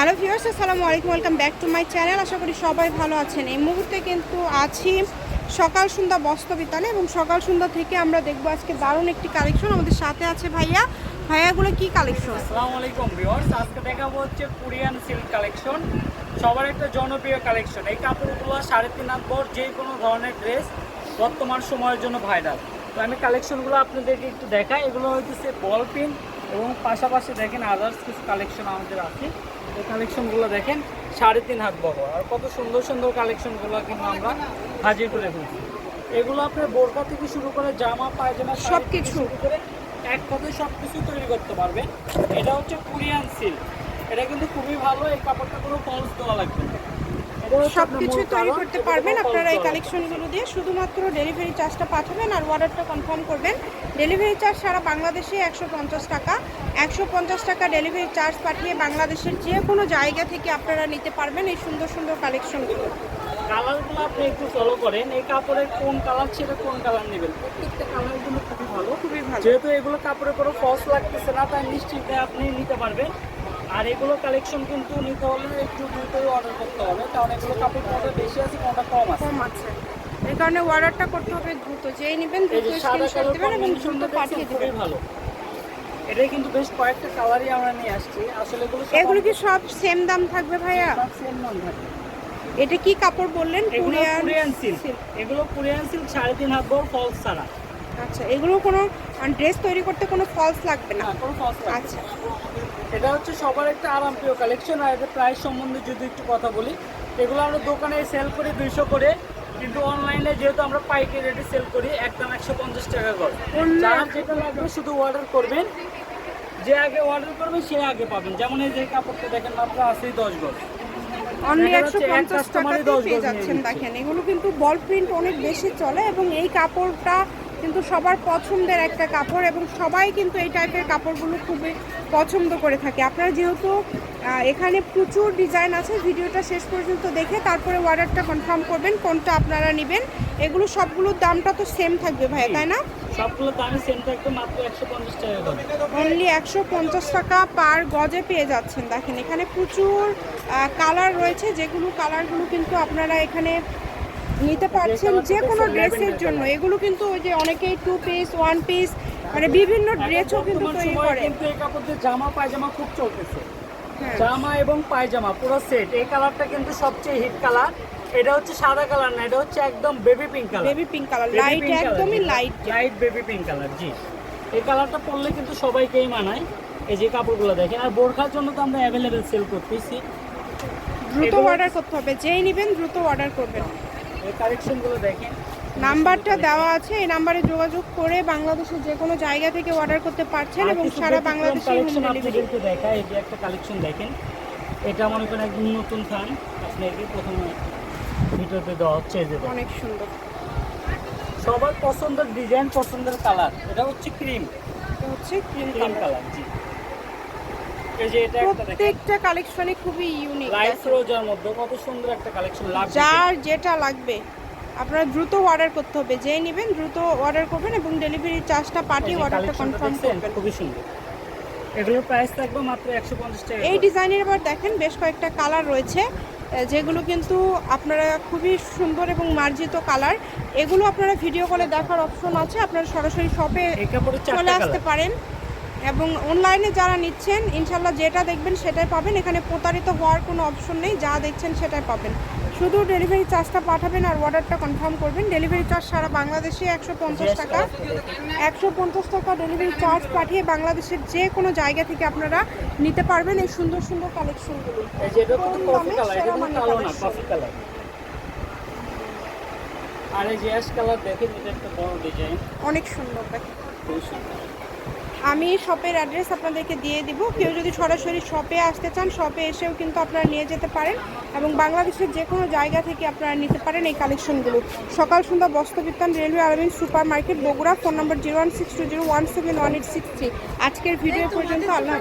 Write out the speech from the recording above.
Hello viewers, আসসালামু আলাইকুম, welcome back to my channel. আশা করি সবাই ভালো আছেন। এই মুহূর্তে কিন্তু আছি সকাল সন্ধ্যা বস্ত্রবিতানে এবং সকাল সন্ধ্যা থেকে আমরা দেখব আজকে দারুণ একটি কালেকশন আমাদের সাথে আছে ভাইয়া। ভাইয়াগুলো কি কালেকশন? আসসালামু আলাইকুম ভিউয়ার্স, আজকে দেখাবো হচ্ছে কোরিয়ান সিল্ক কালেকশন। সবার একটা জনপ্রিয় কালেকশন। এই কাপড়গুলো সাড়ে তিন হাত বড়, যে কোনো ধরনের ড্রেস বর্তমান সময়ের জন্য ভাইরাল তো আমি কালেকশনগুলো আপনাদেরকে একটু দেখাই। এগুলো হইতেছে বল পিন এবং পাশাপাশি দেখেন আদার্স কিছু কালেকশন আমাদের আছে। এই কালেকশনগুলো দেখেন সাড়ে তিন হাত বড়। আর কত সুন্দর সুন্দর কালেকশনগুলো কিন্তু আমরা হাজির করে ফেলছি। এগুলো আপনার বোরকা থেকে শুরু করে জামা পায়জামা সব কিছু শুরু করে এক কথায় সব কিছু তৈরি করতে পারবেন। এটা হচ্ছে কোরিয়ান সিল্ক এটা কিন্তু খুবই ভালো এই কাপড়টা কোনো ফলস দেওয়া লাগবে না। সব আপনার কিছু তৈরি করতে পারবেন আপনারা এই। কালেকশনগুলো দিয়ে। শুধুমাত্র ডেলিভারি চার্জটা পাঠাবেন আর অর্ডারটা কনফার্ম করবেন। ডেলিভারি চার্জ সারা বাংলাদেশে একশো পঞ্চাশ টাকা। একশো পঞ্চাশ টাকা ডেলিভারি চার্জ পাঠিয়ে বাংলাদেশের যে কোনো জায়গা থেকে আপনারা নিতে পারবেন এই সুন্দর সুন্দর কালেকশনগুলো। কালারগুলো আপনি একটু ফলো করেন। এই কাপড়ের কোন কালার ছেড়ে কোন কালার নেবেন? প্রত্যেকটা কালারগুলো খুবই ভালো। খুবই ভালো। যেহেতু এগুলো কাপড়ে কোনো ফলস লাগতেছে না তাই নিশ্চিন্তে আপনি নিতে পারবেন। আর এগুলো কালেকশন কিন্তু নিতে হলে একটু দ্রুতই অর্ডার করতে হবে কারণ এগুলো কাপড় কোনটা বেশি আছে কোনটা কম আছে? কম আছে। এই কারণে অর্ডারটা করতে হবে দ্রুত যেই নেবেন দ্রুত স্ক্রিনশট দেবেন এবং দ্রুত পাঠিয়ে দেবেন। ভালো। এটাই কিন্তু বেশ কয়েকটা কালারই আমরা নিয়ে আসছি। আসলে এগুলো এগুলো কি সব সেম দাম থাকবে ভাইয়া? সব same দাম থাকে। এটা কি কাপড় বললেন? কোরিয়ান সিল্ক এগুলো কোরিয়ান সিল্ক সাড়ে তিন হাত বড় ফলস ছাড়া। আচ্ছা এগুলো কোনো ড্রেস তৈরি করতে কোনো ফলস লাগবে না? না কোনো ফলস আচ্ছা। এটা হচ্ছে সবার একটা আরামপ্রিয় কালেকশন আর এটা প্রাইস সম্বন্ধে যদি একটু কথা বলি এগুলো আমরা দোকানে সেল করি দুইশো করে কিন্তু অনলাইনে যেহেতু আমরা পাইকারি রেটে সেল করি একদম একশো পঞ্চাশ টাকা করে। যার যেটা লাগবে শুধু অর্ডার করবেন যে আগে অর্ডার করবেন সে আগে পাবেন। যেমন এই যে কাপড়টা দেখেন মাত্র আছেই দশ গজ। অনলি একশো পঞ্চাশ পেয়ে যাচ্ছেন দেখেন এগুলো কিন্তু বল প্রিন্ট অনেক বেশি চলে এবং এই কাপড়টা কিন্তু সবার পছন্দের একটা কাপড় এবং সবাই কিন্তু এই টাইপের কাপড়গুলো খুবই পছন্দ করে থাকে। আপনারা যেহেতু এখানে প্রচুর ডিজাইন আছে ভিডিওটা শেষ পর্যন্ত দেখে তারপরে অর্ডারটা কনফার্ম করবেন কোনটা আপনারা নেবেন। এগুলো সবগুলোর দামটা তো সেম থাকবে ভাইয়া তাই না? সবগুলো দামে সেম থাকবে মাত্র একশো পঞ্চাশ টাকা অনলি একশো পঞ্চাশ টাকা পার গজে পেয়ে যাচ্ছেন দেখেন। এখানে প্রচুর কালার রয়েছে যেগুলো কালারগুলো কিন্তু আপনারা এখানে নিতে পারছেন যে কোনো ড্রেসের জন্য। এগুলো কিন্তু ওই যে অনেকেই টু পিস ওয়ান পিস মানে বিভিন্ন ড্রেসও কিন্তু তৈরি করে। কিন্তু এই কাপড় দিয়ে জামা পায়জামা খুব চলতেছে। হ্যাঁ। জামা এবং পায়জামা পুরো সেট এই কালারটা কিন্তু সবচেয়ে হিট কালার এটা হচ্ছে সাদা কালার না এটা হচ্ছে একদম baby pink colour baby pink colour light একদমই light light baby pink colour জি। এই কালারটা পরলে কিন্তু সবাইকেই মানায় এই যে কাপড়গুলো দেখেন। আর বোরখার জন্য তো আমরা অ্যাভেলেবেল সেল করতেছি। দ্রুত অর্ডার করতে হবে। যেই নেবেন দ্রুত অর্ডার করবেন। এই কালেকশনগুলো দেখেন। নাম্বারটা দেওয়া আছে এই নাম্বারে যোগাযোগ করে বাংলাদেশের যে কোনো জায়গা থেকে অর্ডার করতে পারছেন এবং সারা বাংলাদেশে হোম ডেলিভারি আপনাদেরকে এই যে একটা কালেকশন দেখেন। এটা মনে করেন একদম নতুন থান আপনাকে প্রথমে ভিডিওতে দেওয়া হচ্ছে এই যে অনেক সুন্দর। সবার পছন্দের ডিজাইন পছন্দের কালার এটা হচ্ছে ক্রিম এটা হচ্ছে ক্রিম কালার জি এই যে এটা একটা দেখেন প্রত্যেকটা কালেকশনই খুবই ইউনিক লাইট রোজার মধ্যে কত সুন্দর একটা কালেকশন লাভ যার যেটা লাগবে আপনারা দ্রুত অর্ডার করতে হবে। যেই নেবেন দ্রুত অর্ডার করবেন এবং ডেলিভারি চার্জটা পাঠিয়ে অর্ডারটা কনফার্ম করবেন। খুবই সুন্দর। এগুলোর প্রাইস থাকবে মাত্র একশো পঞ্চাশ টাকা এই ডিজাইনের আবার দেখেন বেশ কয়েকটা কালার রয়েছে যেগুলো কিন্তু আপনারা খুবই সুন্দর এবং মার্জিত কালার এগুলো আপনারা ভিডিও কলে দেখার অপশন আছে। আপনারা সরাসরি শপে চলে আসতে পারেন। এবং অনলাইনে যারা নিচ্ছেন ইনশাল্লাহ যেটা দেখবেন সেটাই পাবেন। এখানে প্রতারিত হওয়ার কোনো অপশন নেই যা দেখছেন সেটাই পাবেন। শুধু ডেলিভারি চার্জটা পাঠাবেন আর অর্ডারটা কনফার্ম করবেন। ডেলিভারি চার্জ সারা বাংলাদেশে একশো পঞ্চাশ টাকা। একশো পঞ্চাশ টাকা ডেলিভারি চার্জ পাঠিয়ে বাংলাদেশের যে কোনো জায়গা থেকে আপনারা নিতে পারবেন এই সুন্দর সুন্দর কালেকশনগুলো আর এই যে অ্যাশ কালার দেখেন এটা একটা বড় ডিজাইন অনেক সুন্দর দেখেন। খুবই সুন্দর। আমি শপের অ্যাড্রেস আপনাদেরকে দিয়ে দিব। কেউ যদি সরাসরি শপে আসতে চান শপে এসেও কিন্তু আপনারা নিয়ে যেতে পারেন এবং বাংলাদেশের যে কোনো জায়গা থেকে আপনারা নিতে পারেন এই কালেকশনগুলো সকাল সন্ধ্যা বস্ত্রবিত্তান রেলওয়ে আলমিন super market Bogura phone number zero one six two zero one seven one eight six three আজকের ভিডিও পর্যন্ত আল্লাহ